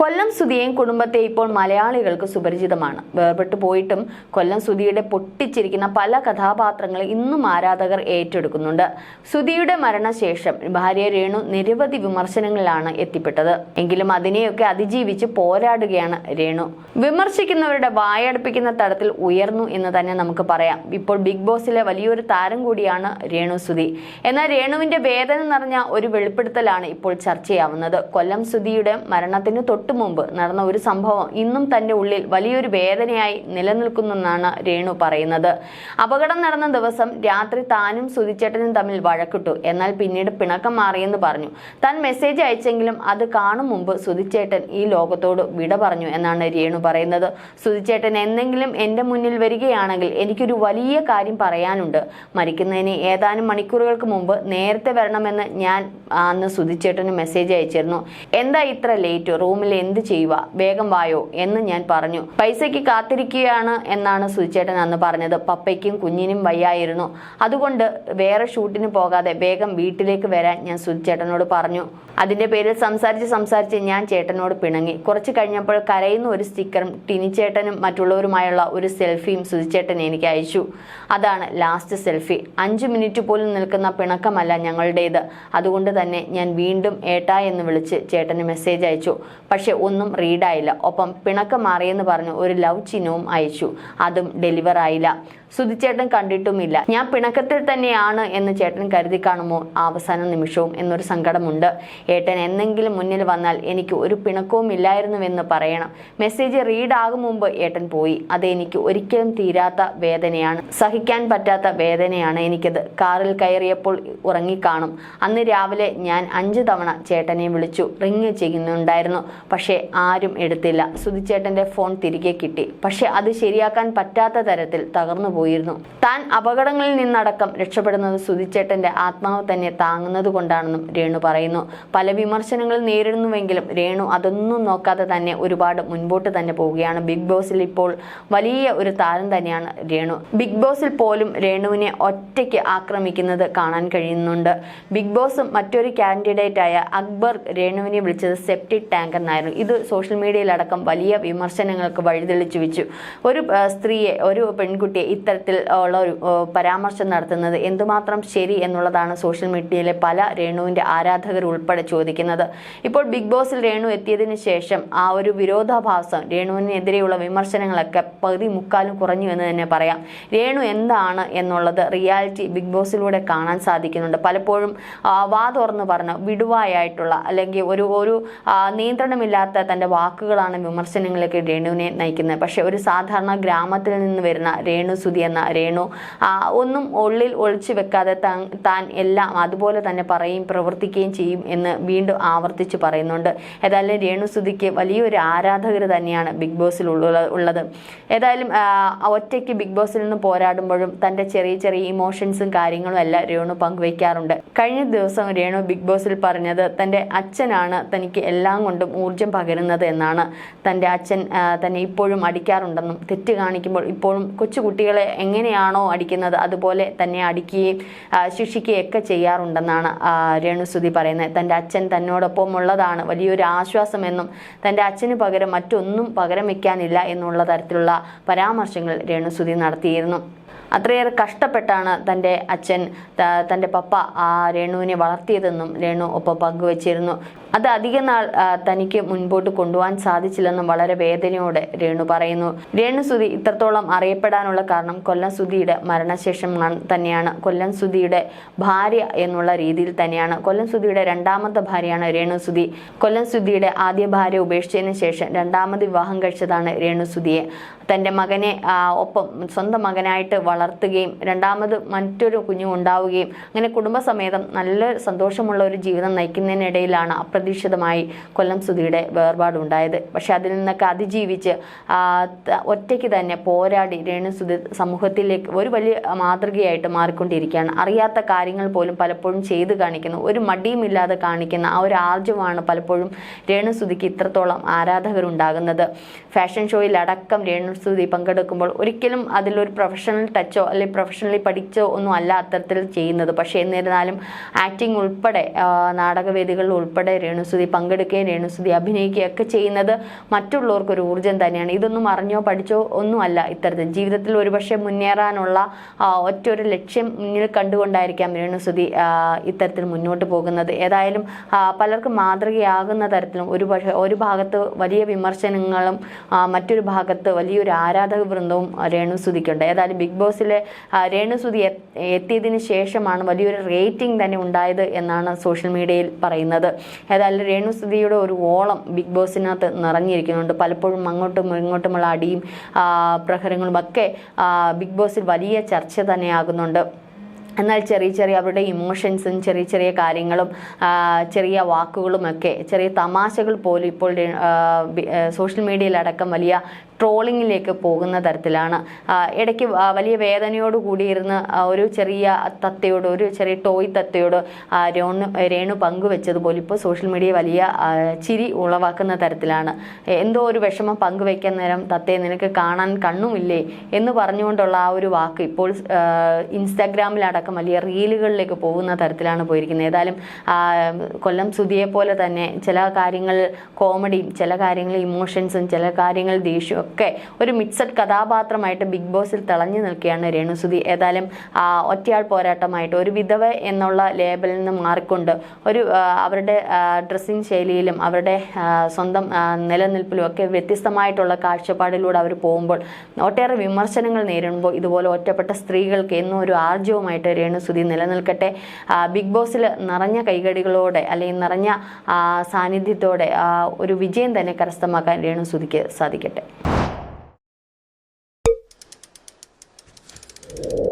കൊല്ലം സുധിയെയും കുടുംബത്തെ ഇപ്പോൾ മലയാളികൾക്ക് സുപരിചിതമാണ്. വേർപെട്ടു പോയിട്ടും കൊല്ലം സുധിയുടെ പൊട്ടിച്ചിരിക്കുന്ന പല കഥാപാത്രങ്ങൾ ഇന്നും ആരാധകർ ഏറ്റെടുക്കുന്നുണ്ട്. സുധിയുടെ മരണശേഷം ഭാര്യ രേണു നിരവധി വിമർശനങ്ങളിലാണ് എത്തിപ്പെട്ടത്. എങ്കിലും അതിനെയൊക്കെ അതിജീവിച്ച് പോരാടുകയാണ് രേണു. വിമർശിക്കുന്നവരുടെ വായടപ്പിക്കുന്ന തരത്തിൽ ഉയർന്നു എന്ന് തന്നെ നമുക്ക് പറയാം. ഇപ്പോൾ ബിഗ് ബോസിലെ വലിയൊരു താരം കൂടിയാണ് രേണു സുധി. എന്നാൽ രേണുവിന്റെ വേദന നിറഞ്ഞ ഒരു വെളിപ്പെടുത്തലാണ് ഇപ്പോൾ ചർച്ചയാവുന്നത്. കൊല്ലം സുധിയുടെ മരണത്തിന് തൊട്ടു മുമ്പ് നടന്ന ഒരു സംഭവം ഇന്നും തന്റെ ഉള്ളിൽ വലിയൊരു വേദനയായി നിലനിൽക്കുന്നെന്നാണ് രേണു പറയുന്നത്. അപകടം നടന്ന ദിവസം രാത്രി താനും സുധിച്ചേട്ടനും തമ്മിൽ വഴക്കിട്ടു. എന്നാൽ പിന്നീട് പിണക്കം മാറിയെന്ന് പറഞ്ഞു. താൻ മെസ്സേജ് അയച്ചെങ്കിലും അത് കാണും മുമ്പ് സുധിച്ചേട്ടൻ ഈ ലോകത്തോട് വിട പറഞ്ഞു എന്നാണ് രേണു പറയുന്നത്. സുധിച്ചേട്ടൻ എന്തെങ്കിലും എന്റെ മുന്നിൽ വരികയാണെങ്കിൽ എനിക്കൊരു വലിയ കാര്യം പറയാനുണ്ട്. മരിക്കുന്നതിന് ഏതാനും മണിക്കൂറുകൾക്ക് മുമ്പ് നേരത്തെ വരണമെന്ന് ഞാൻ അന്ന് സുധിച്ചേട്ടന് മെസ്സേജ് അയച്ചിരുന്നു. എന്താ ഇത്ര ലേറ്റ്? റൂമിൽ എന്ത് ചെയ്യുക? വേഗം വായോ എന്ന് ഞാൻ പറഞ്ഞു. പൈസയ്ക്ക് കാത്തിരിക്കുകയാണ് എന്നാണ് സുചേട്ടൻ അന്ന് പറഞ്ഞത്. പപ്പയ്ക്കും കുഞ്ഞിനും വയ്യായിരുന്നു. അതുകൊണ്ട് വേറെ ഷൂട്ടിന് പോകാതെ വേഗം വീട്ടിലേക്ക് വരാൻ ഞാൻ സുചേട്ടനോട് പറഞ്ഞു. അതിന്റെ പേരിൽ സംസാരിച്ച് സംസാരിച്ച് ഞാൻ ചേട്ടനോട് പിണങ്ങി. കുറച്ച് കഴിഞ്ഞപ്പോൾ കരയുന്ന ഒരു സ്റ്റിക്കറും ടിനിച്ചേട്ടനും മറ്റുള്ളവരുമായുള്ള ഒരു സെൽഫിയും സുധിച്ചേട്ടൻ എനിക്ക് അയച്ചു. അതാണ് ലാസ്റ്റ് സെൽഫി. അഞ്ച് മിനിറ്റ് പോലും നിൽക്കുന്ന പിണക്കമല്ല ഞങ്ങളുടേത്. അതുകൊണ്ട് തന്നെ ഞാൻ വീണ്ടും ഏട്ടാ എന്ന് വിളിച്ച് ചേട്ടന് മെസ്സേജ് അയച്ചു. പക്ഷെ ഒന്നും റീഡായില്ല ഒപ്പം പിണക്കം മാറിയെന്ന് പറഞ്ഞ് ഒരു ലവ് ചിഹ്നവും അയച്ചു. അതും ഡെലിവർ ആയില്ല. സുധിച്ചേട്ടൻ കണ്ടിട്ടുമില്ല. ഞാൻ പിണക്കത്തിൽ തന്നെയാണ് എന്ന് ചേട്ടൻ കരുതി കാണുമോ അവസാന നിമിഷവും എന്നൊരു സങ്കടമുണ്ട്. ഏട്ടൻ എന്തെങ്കിലും മുന്നിൽ വന്നാൽ എനിക്ക് ഒരു പിണക്കവും ഇല്ലായിരുന്നുവെന്ന് പറയണം. മെസ്സേജ് റീഡ് ആകും മുമ്പ് ഏട്ടൻ പോയി. അത് എനിക്ക് ഒരിക്കലും തീരാത്ത വേദനയാണ്. സഹിക്കാൻ പറ്റാത്ത വേദനയാണ് എനിക്കത്. കാറിൽ കയറിയപ്പോൾ ഉറങ്ങിക്കാണും. അന്ന് രാവിലെ ഞാൻ അഞ്ച് തവണ ചേട്ടനെ വിളിച്ചു. റിങ് ചെയ്യുന്നുണ്ടായിരുന്നു. പക്ഷേ ആരും എടുത്തില്ല. സുധിച്ചേട്ടന്റെ ഫോൺ തിരികെ കിട്ടി. പക്ഷെ അത് ശരിയാക്കാൻ പറ്റാത്ത തരത്തിൽ തകർന്നു പോയിരുന്നു. താൻ അപകടങ്ങളിൽ നിന്നടക്കം രക്ഷപ്പെടുന്നത് സുധിച്ചേട്ടന്റെ ആത്മാവ് തന്നെ താങ്ങുന്നത് കൊണ്ടാണെന്നും രേണു പറയുന്നു. പല വിമർശനങ്ങൾ നേരിടുന്നുവെങ്കിലും രേണു അതൊന്നും നോക്കാതെ തന്നെ ഒരുപാട് മുൻപോട്ട് തന്നെ പോവുകയാണ്. ബിഗ് ബോസിൽ ഇപ്പോൾ വലിയ ഒരു താരം തന്നെയാണ് രേണു. ബിഗ് ബോസിൽ പോലും രേണുവിനെ ഒറ്റയ്ക്ക് ആക്രമിക്കുന്നത് കാണാൻ കഴിയുന്നുണ്ട്. ബിഗ് ബോസ് മറ്റൊരു കാൻഡിഡേറ്റ് ആയ അക്ബർ രേണുവിനെ വിളിച്ചത് സെപ്റ്റിക് ടാങ്ക് എന്നായിരുന്നു. ഇത് സോഷ്യൽ മീഡിയയിലടക്കം വലിയ വിമർശനങ്ങൾക്ക് വഴിതെളിച്ചു വെച്ചു. ഒരു സ്ത്രീയെ ഒരു പെൺകുട്ടിയെ ഇത്തരത്തിൽ ഉള്ള ഒരു പരാമർശം നടത്തുന്നത് എന്തുമാത്രം ശരി എന്നുള്ളതാണ് സോഷ്യൽ മീഡിയയിലെ പല രേണുവിന്റെ ആരാധകർ ഉൾപ്പെടെ ചോദിക്കുന്നത്. ഇപ്പോൾ ബിഗ് ബോസിൽ രേണു എത്തിയതിന് ശേഷം ആ ഒരു വിരോധാഭാസം രേണുവിനെതിരെയുള്ള വിമർശനങ്ങളൊക്കെ പകുതി മുക്കാലും കുറഞ്ഞു എന്ന് തന്നെ പറയാം. രേണു എന്താണ് എന്നുള്ളത് റിയാലിറ്റി ബിഗ് ബോസിലൂടെ കാണാൻ സാധിക്കുന്നുണ്ട്. പലപ്പോഴും വാ തുറന്ന് പറഞ്ഞ വിടുവായായിട്ടുള്ള അല്ലെങ്കിൽ ഒരു ഒരു നിയന്ത്രണമില്ലാത്ത തന്റെ വാക്കുകളാണ് വിമർശനങ്ങളിലേക്ക് രേണുവിനെ നയിക്കുന്നത്. പക്ഷേ ഒരു സാധാരണ ഗ്രാമത്തിൽ നിന്ന് വരുന്ന രേണു സുധി എന്ന രേണു ഒന്നും ഉള്ളിൽ ഒളിച്ചു വെക്കാതെ താൻ എല്ലാം അതുപോലെ തന്നെ പറയും പ്രവർത്തിക്കുകയും ചെയ്യും എന്ന് വീണ്ടും ആവർത്തിച്ച് പറയുന്നുണ്ട്. ഏതായാലും രേണു സുധിക്ക് വലിയൊരു ആരാധകർ തന്നെയാണ് ബിഗ് ബോസിൽ ഉള്ളത്. ഏതായാലും ഒറ്റയ്ക്ക് ബിഗ് ബോസിൽ നിന്ന് പോരാടുമ്പോഴും തന്റെ ചെറിയ ചെറിയ ഇമോഷൻസും കാര്യങ്ങളും എല്ലാം രേണു പങ്കുവയ്ക്കാറുണ്ട് കഴിഞ്ഞ ദിവസം രേണു ബിഗ് ബോസിൽ പറഞ്ഞത് തന്റെ അച്ഛനാണ് തനിക്ക് എല്ലാം കൊണ്ടും ഊർജം പകരുന്നത് എന്നാണ്. തന്റെ അച്ഛൻ തന്നെ ഇപ്പോഴും അടിക്കാറുണ്ടെന്നും തെറ്റ് കാണിക്കുമ്പോൾ ഇപ്പോഴും കൊച്ചു കുട്ടികളെ എങ്ങനെയാണോ അടിക്കുന്നത് അതുപോലെ തന്നെ അടിക്കുകയും ശിക്ഷിക്കുകയൊക്കെ ചെയ്യാറുണ്ടെന്നാണ് രേണുസുതി പറയുന്നത്. തന്റെ അച്ഛൻ തന്നോടൊപ്പം ഉള്ളതാണ് വലിയൊരു ആശ്വാസമെന്നും തന്റെ അച്ഛന് പകരം മറ്റൊന്നും പകരം വയ്ക്കാനില്ല എന്നുള്ള തരത്തിലുള്ള പരാമർശങ്ങൾ രേണുസുതി നടത്തിയിരുന്നു. അത്രയേറെ കഷ്ടപ്പെട്ടാണ് തന്റെ അച്ഛൻ തന്റെ പപ്പ ആ രേണുവിനെ വളർത്തിയതെന്നും രേണു ഒപ്പം പങ്കുവച്ചിരുന്നു. അത് അധിക നാൾ തനിക്ക് മുൻപോട്ട് കൊണ്ടുപോകാൻ സാധിച്ചില്ലെന്നും വളരെ വേദനയോടെ രേണു പറയുന്നു. രേണു സുധി ഇത്രത്തോളം അറിയപ്പെടാനുള്ള കാരണം കൊല്ലം സുധിയുടെ മരണശേഷം തന്നെയാണ്. കൊല്ലം സുധിയുടെ ഭാര്യ എന്നുള്ള രീതിയിൽ തന്നെയാണ്. കൊല്ലം സുധിയുടെ രണ്ടാമത്തെ ഭാര്യയാണ് രേണു സുധി. കൊല്ലം സുധിയുടെ ആദ്യ ഭാര്യ ഉപേക്ഷിച്ചതിന് ശേഷം രണ്ടാമത് വിവാഹം കഴിച്ചതാണ് രേണു സുധിയെ. തന്റെ മകനെ ഒപ്പം സ്വന്തം മകനായിട്ട് വളർത്തുകയും രണ്ടാമത് മറ്റൊരു കുഞ്ഞു ഉണ്ടാവുകയും അങ്ങനെ കുടുംബസമേതം നല്ല സന്തോഷമുള്ള ഒരു ജീവിതം നയിക്കുന്നതിനിടയിലാണ് അപ്രതീക്ഷിതമായി കൊല്ലം സുധിയുടെ വേർപാടുണ്ടായത്. പക്ഷെ അതിൽ നിന്നൊക്കെ അതിജീവിച്ച് ഒറ്റയ്ക്ക് തന്നെ പോരാടി രേണു സുധി സമൂഹത്തിലേക്ക് ഒരു വലിയ മാതൃകയായിട്ട് മാറിക്കൊണ്ടിരിക്കുകയാണ്. അറിയാത്ത കാര്യങ്ങൾ പോലും പലപ്പോഴും ചെയ്തു കാണിക്കുന്നു. ഒരു മടിയുമില്ലാതെ കാണിക്കുന്ന ആ ഒരു ആർജവമാണ് പലപ്പോഴും രേണു സുധിക്ക് ഇത്രത്തോളം ആരാധകരുണ്ടാകുന്നത്. ഫാഷൻ ഷോയിൽ അടക്കം രേണു സുധി പങ്കെടുക്കുമ്പോൾ ഒരിക്കലും അതിലൊരു പ്രൊഫഷണൽ ടച്ചോ അല്ലെങ്കിൽ പ്രൊഫഷണലി പഠിച്ചോ ഒന്നും അല്ല അത്തരത്തിൽ ചെയ്യുന്നത്. പക്ഷേ എന്നിരുന്നാലും ആക്ടിങ് ഉൾപ്പെടെ നാടകവേദികളിൽ ഉൾപ്പെടെ രേണുസുതി പങ്കെടുക്കുകയും രേണുസുതി അഭിനയിക്കുകയും ഒക്കെ ചെയ്യുന്നത് മറ്റുള്ളവർക്കൊരു ഊർജം തന്നെയാണ്. ഇതൊന്നും അറിഞ്ഞോ പഠിച്ചോ ഒന്നുമല്ല ഇത്തരത്തിൽ. ജീവിതത്തിൽ ഒരുപക്ഷെ മുന്നേറാനുള്ള ഒറ്റ ഒരു ലക്ഷ്യം മുന്നിൽ കണ്ടുകൊണ്ടായിരിക്കാം രേണുസുതി ഇത്തരത്തിൽ മുന്നോട്ട് പോകുന്നത്. ഏതായാലും പലർക്കും മാതൃകയാകുന്ന തരത്തിലും ഒരു ഒരു ഭാഗത്ത് വലിയ വിമർശനങ്ങളും മറ്റൊരു ഭാഗത്ത് വലിയൊരു ആരാധക വൃന്ദവും രേണുസ്തുതിക്കുണ്ട് ഏതായാലും ബിഗ് ബോസിലെ രേണുസ്തുതി രേണുസുതി എത്തിയതിന് ശേഷമാണ് വലിയൊരു റേറ്റിംഗ് തന്നെ ഉണ്ടായത് എന്നാണ് സോഷ്യൽ മീഡിയയിൽ പറയുന്നത്. ഏതായാലും രേണുസുതിയുടെ ഒരു ഓളം ബിഗ് ബോസിനകത്ത് നിറഞ്ഞിരിക്കുന്നുണ്ട്. പലപ്പോഴും അങ്ങോട്ടും ഇങ്ങോട്ടുമുള്ള അടിയും പ്രഹരങ്ങളും ഒക്കെ ബിഗ് ബോസിൽ വലിയ ചർച്ച തന്നെയാകുന്നുണ്ട്. എന്നാൽ ചെറിയ ചെറിയ അവരുടെ ഇമോഷൻസും ചെറിയ ചെറിയ കാര്യങ്ങളും ചെറിയ വാക്കുകളുമൊക്കെ ചെറിയ തമാശകൾ പോലും ഇപ്പോൾ സോഷ്യൽ മീഡിയയിലടക്കം വലിയ ട്രോളിങ്ങിലേക്ക് പോകുന്ന തരത്തിലാണ്. ഇടയ്ക്ക് വലിയ വേദനയോട് കൂടിയിരുന്ന് ഒരു ചെറിയ തത്തയോട് ഒരു ചെറിയ ടോയ് തത്തയോട് രോണു രേണു പങ്കുവെച്ചതുപോലെ ഇപ്പോൾ സോഷ്യൽ മീഡിയ വലിയ ചിരി ഉളവാക്കുന്ന തരത്തിലാണ്. എന്തോ ഒരു വിഷമം പങ്കുവെക്കാൻ നേരം തത്തയെ നിനക്ക് കാണാൻ കണ്ണുമില്ലേ എന്ന് പറഞ്ഞുകൊണ്ടുള്ള ആ ഒരു വാക്ക് ഇപ്പോൾ ഇൻസ്റ്റാഗ്രാമിലടക്കം വലിയ റീലുകളിലേക്ക് പോകുന്ന തരത്തിലാണ് പോയിരിക്കുന്നത്. ഏതായാലും കൊല്ലം സുധിയെ പോലെ തന്നെ ചില കാര്യങ്ങൾ കോമഡിയും ചില കാര്യങ്ങൾ ഇമോഷൻസും ചില കാര്യങ്ങൾ ദേഷ്യവും ഒക്കെ ഒരു മിക്സഡ് കഥാപാത്രമായിട്ട് ബിഗ് ബോസിൽ തിളഞ്ഞു നിൽക്കുകയാണ് രേണുസുതി. ഏതായാലും ആ, ഒറ്റയാൾ പോരാട്ടമായിട്ട് ഒരു വിധവ എന്നുള്ള ലേബലിൽ നിന്ന് മാറിക്കൊണ്ട് ഒരു അവരുടെ ഡ്രസ്സിങ് ശൈലിയിലും അവരുടെ സ്വന്തം നിലനിൽപ്പിലും ഒക്കെ വ്യത്യസ്തമായിട്ടുള്ള കാഴ്ചപ്പാടിലൂടെ അവർ പോകുമ്പോൾ ഒട്ടേറെ വിമർശനങ്ങൾ നേരിടുമ്പോൾ ഇതുപോലെ ഒറ്റപ്പെട്ട സ്ത്രീകൾക്ക് എന്നും ഒരു ആർജവുമായിട്ട് രേണുസുതി നിലനിൽക്കട്ടെ. ബിഗ് ബോസിൽ നിറഞ്ഞ കൈകടികളോടെ അല്ലെങ്കിൽ നിറഞ്ഞ സാന്നിധ്യത്തോടെ ഒരു വിജയം തന്നെ കരസ്ഥമാക്കാൻ രേണുസുതിക്ക് സാധിക്കട്ടെ. you